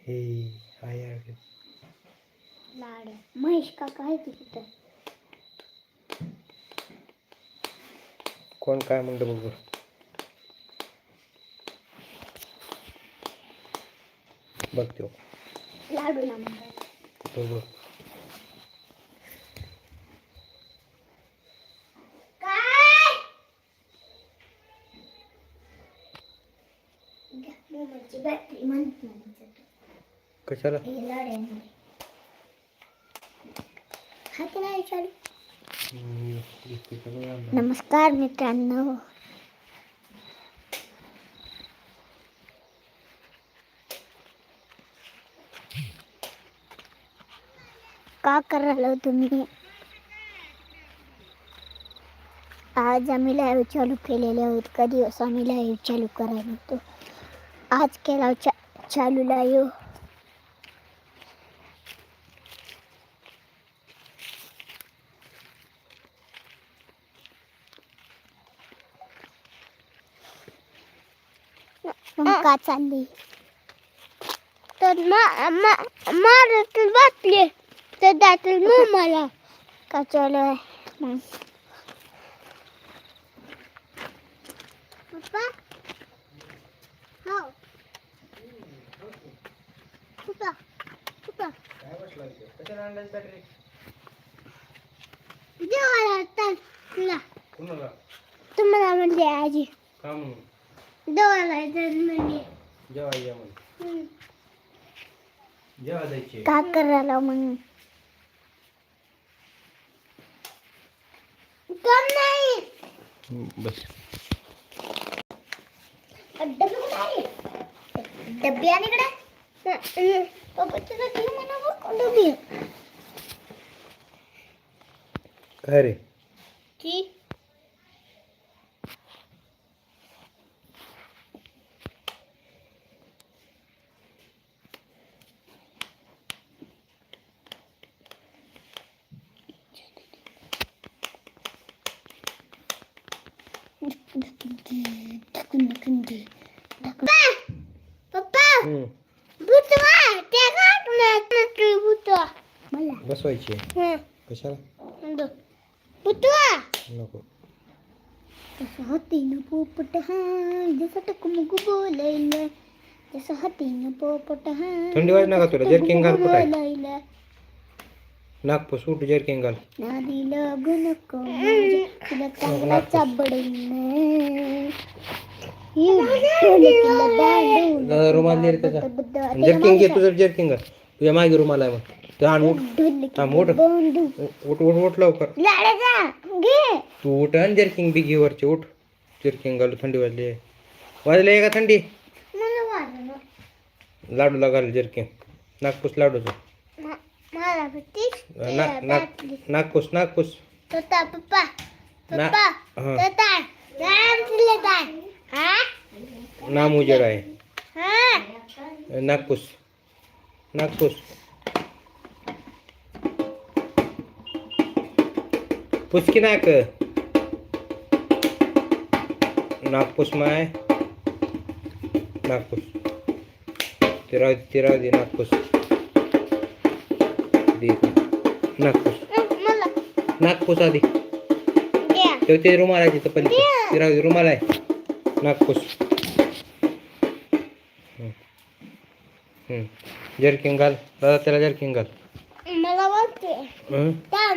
हे आहे आहे. लाड महेश काका आहे की तिथं कोण काय म्हणतं बघ बरं. बघ तो लाडू ना म्हणतात बघ बघ नमस्कार मित्रांनो. का करायला तुम्ही? आज आम्ही लाईव्ह चालू आहोत. कधी दिवस आम्ही लाईव्ह चालू करायला होतो? आज केला चा चालू लाईव्ह मग का चालली तर मारातील बाटली तर दातील मग मला का चालू आहे मग पप्पा हो पप्पा पप्पा कुणाला? तुम्हाला म्हणले आजी. का म्हणून? जेवायला तर म्हणजे जेव्हा या म्हणून. जेव्हा जायचे का करायला नाही? बस. कुठे आहे? डबे आणि इकडे. पप्पा तुझा ठेव म्हणा बघ डबे काय रे की पप्पा पप्पा हम्म, भूतवा त्या गाठून भूतवा मला बसवायचे. हं. कशाला? भूतवा नको. जसं हातीनं पोपट हाय जसं टकमक बोलायला जसं हातीनं पोपट हाय थंडी वाजणार का तुला? जर्किंग घाल? बोलायला नागपूर सूट जर्किंग घाल. नादी लागू नको तुला चांगला चाबडीनं. दादा रुमाल दे रे त्याचा जर्किंग घे तुझं जर्किंग तुझ्या मागे रुमाल आहे मग आण उठ थांब, उठ. उठ उठ उठ लवकर तू उठ आणि जर्किंग बी घे वरचे उठ जर्किंग घालू थंडी वाजली वाजली आहे का थंडी लाडूला घाल जर्किंग नागपूस लाडूचं मला भीतीच ना नाग नागपूस नागपूस पप्पा पप्पा हां तोता राम तुला काय हा नाम उजेड आहे हा नागपूस नागपूस पुसकी नाक नागपूस माय नागपूस ते राहू दे ते राहू दे नागपूस दे इकडे. नागपूस मला नागपूस आधी घ्या ते ते रुमाल आहे तिथं पण ते राहू दे रुमाल आहे नागपूस हम्म. हम्म. जर्किंग घाल. दादा त्याला जर्किंग घाल. मला वाटते हं? काय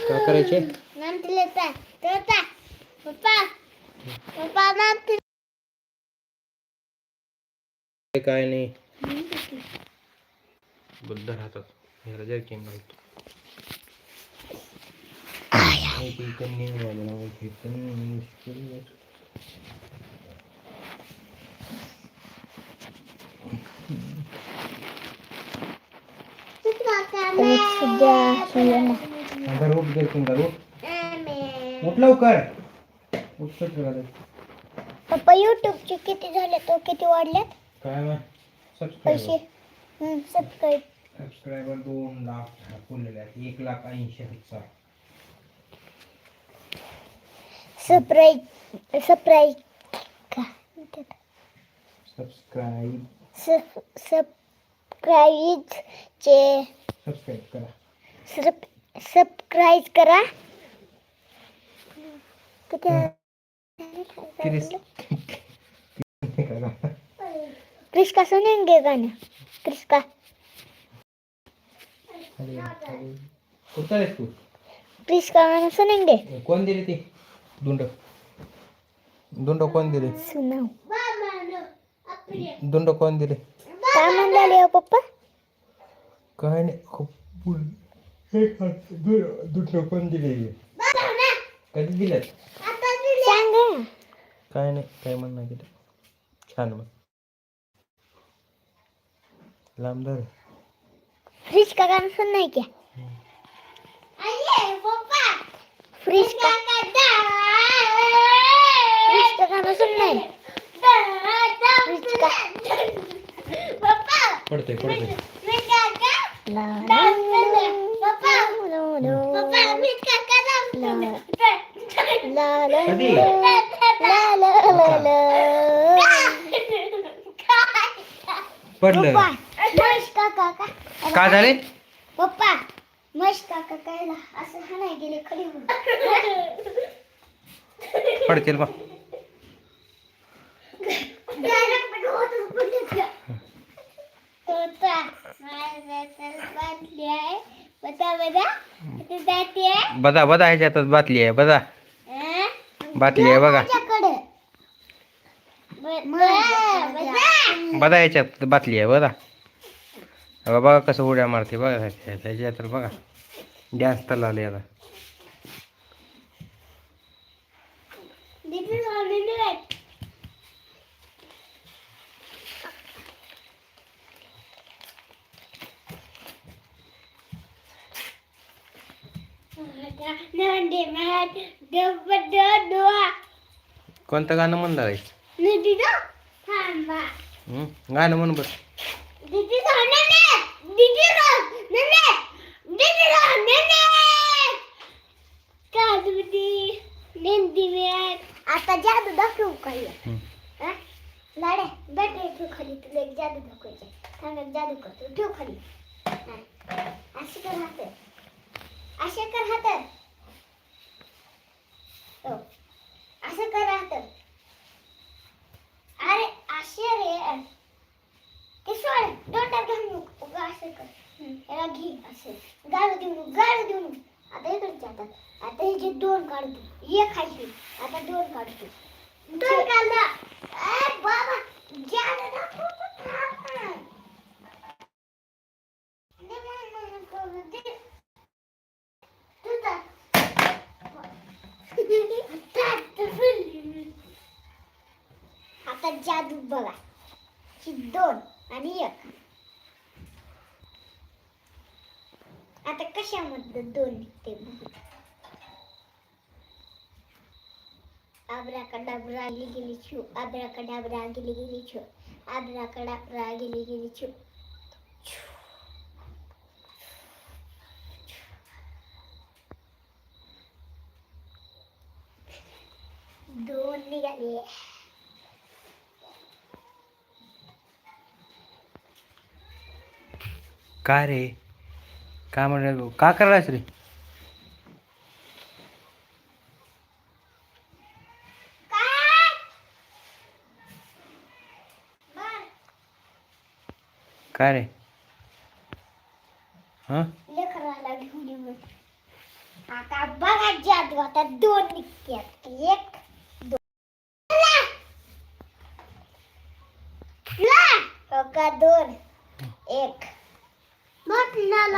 काय करायचे? काय नाही. बुद्ध राहतात. ह्याला जर्किंग घालतो. इथं नाही वाजलं, माहिती इथं नाही मुश्किल. आता उठ जर्किंग घाल उठ उठ लवकर उठ सत्र घाल पप्पा युट्यूबचे किती झाले तो? किती वाढल्यात काय मग पैसे. सबस्क्राईबर सबस्क्राईब दोन लाख फुललेले आहेत. एक लाख ऐंशी हजार. सरप्राईज सरप्राईज का सबस्क्राईब सबस्क्राईब करा. सबस्क्राईब करा. किती किती क्रिस्का सुनेंगे गाणं. क्रिस्का. क्रिस्का गाणं सुनेंगे कोण दिले ते? दुंड. दुंड कोण दिले? सुनाव. दुंड कोण दिले? काय म्हणाले हो पप्पा? काय नाही खूप बोल. हे खा, दु- दुंड कोण दिले? कधी दिलेत? सांग. काय नाही काय म्हणणं केलं छान मग लांब धर. क्रिस्का गाणं सुन नाही क्या फ्रिस्का फ्रिस्का गाणं पडलं. काय झाले? पप्पा महेश काका कायला? असं हाणाय गेले खरी पडतील बा. बदा बदा ह्याच्यातच बातली आहे बदा. बातली आहे बघा. बदा ह्याच्यात बातली आहे बघा बघा कसं उड्या मारते बघा. ह्याच्या- तर बघा. डॅन्स तर लागले आता. कोणतं गाणं म्हणणार आहे? हं? गाणं म्हण बस आता जादू दाखवू काही. लाडे बॅटरी ठेव खाली तुला एक जादू दाखवायचे जादू करतो. ठेव खाली. असे हात असे कर हात असं कर हात हो. अरे असे रे. ते सोड. डोंडा घाल नको उगा असं कर. याला घे असं. गाळू देऊ गाळू देऊ आता इकडे जातात आता. हे जे दोन काढतो एक खायची आता दोन काढतो दोन काढला ए बाबा जादू दाखवतो थांब ना. दे मला करू दे. तू जा. आता जादू बघा. ही दोन आणि एक. आता कशामध्ये दोन निघते बघू. आब्राकडाब्रा गेली गेली छू. आब्राकडाब्रा गेली गेली छू. आब्राकडाब्रा गेली गेली छू. दोन निघाले. काय रे? काय म्हणलं का करायलास रे? काय रे? हा? लेकराला घेऊन बघा जादू आता दोन निघतात एक दोन ला! ला! हो का दोन एक म्हटलं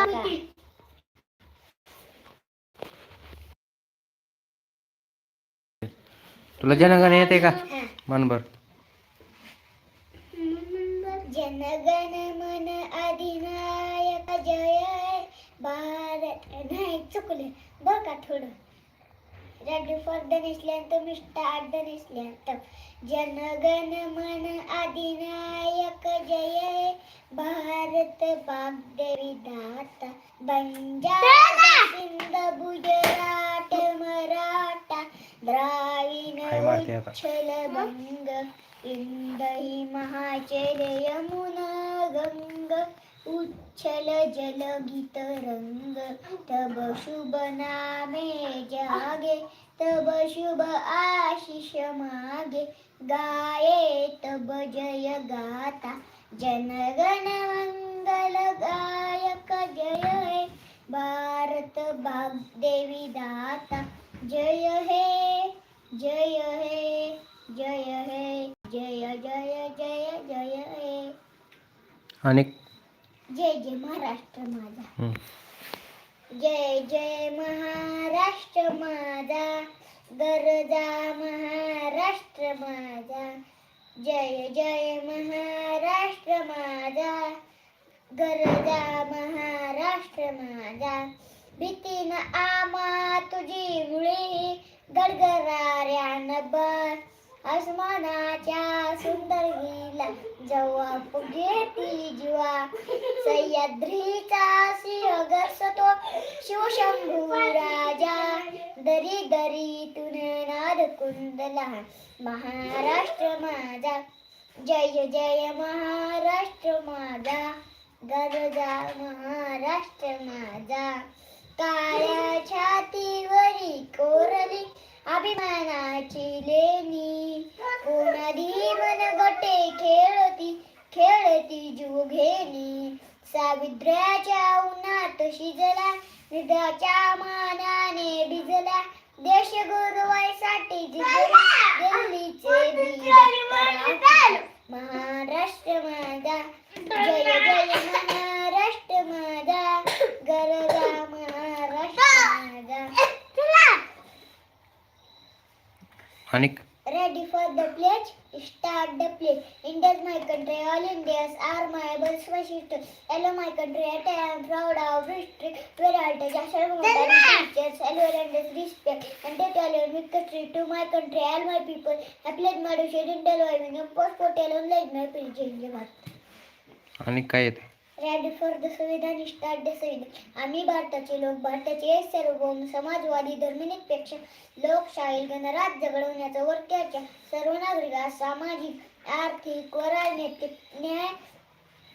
तुला जनगण येते का? मन बर. जनगण मन अधिनायक जय. भारत नाही चुकले. बघ का थोडं. रेडी फॉर द नेसल्यानंतर मिस्टर आठ द नेसल्यानंतर जनगण मन अधिनायक जय. भारत भाग्य विधाता. बंजारा सिंध गुजरात मराठा द्राविण काय मारते आता? उच्छल भंग इंदही महाचल यमुना गंग उच्छल जल गीत रंग तब शुभ नामे जागे तब शुभ आशिष मागे गाये तब जय गाता जनगण मंगल गायक जय हे भारत भाग देवी दाता जय हे जय हे जय हे जय जय जय जय हे. आणि जय जय महाराष्ट्र माझा. जय जय महाराष्ट्र माझा. गरजा महाराष्ट्र माझा. जय जय महाराष्ट्र माझा. गरजा महाराष्ट्र माझा. भीतीनं आमा तुझी मुळे. गडगराऱ्या बर आसमानाच्या सुंदर गीला जेव्हा घेती जीवा सह्याद्रीचा सिंह गरसतो शिवशंभू राजा. दरी दरी तुन नाद कुंदला महाराष्ट्र माझा. जय जय महाराष्ट्र माझा. गरजा महाराष्ट्र माझा. काळ्या छातीवरी कोरली अभिमानाची लेणी. कोणाधी मन गटे खेळती खेळती जुघेनी सावित्र्याच्या उन्हात शिजला निधाच्या मानाने भिजला. देश गुरुवाईसाठी दिल्लीचे महाराष्ट्र माझा जय आणि Ready for the pledge? Start the pledge. India's my country, all Indians are my birth, my sister. Hello, my country, and I am proud of history. Where I take a serve teachers, hello, and this respect. And they tell you, with country to my country, all my people. I pledge my duty, in the living, and passport, alone, like my pilgrim. आणि काय येते ready for the संविधान start the संविधान आम्ही भारताचे लोक भारताचे सार्वभौम समाजवादी धर्मनिरपेक्ष लोकशाही गणराज्य घडवण्याचा वर्त्याच्या सर्व नागरिकांस सामाजिक आर्थिक व राजनैतिक न्याय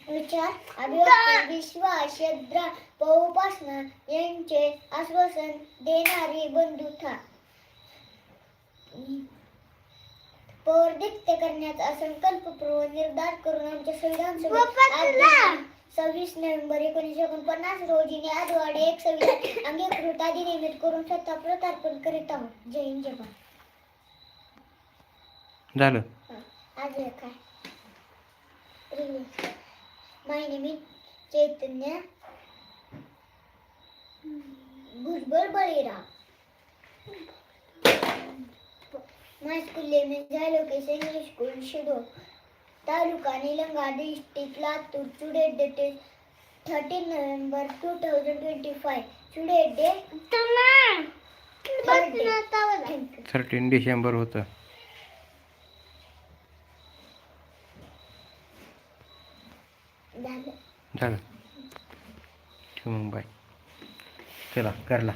विचार अभिव्यक्ती विश्वास श्रद्धा व उपासना यांचे आश्वासन देणारी बंधुता पौर्दिक्त करण्याचा संकल्पपूर्वक निर्धार करून आमच्या संविधान सभेत सव्वीस नोव्हेंबर एकोणीसशे एकोणपन्नास रोजी न्यायद्वारे एक संविधान अंगीकृत अधिनियमित करून स्वतः प्रतार्पण करीत आहोत. जय हिंद जय भारत. झालं. आज काय my name Chaitanya Bhujbal school name is High Location English School, Shido. Taluka Nilanga district Latur today date is thirteen November two thousand twenty five today date thirteen. December होतं. झालं. ठेव मग बाय. चला करला.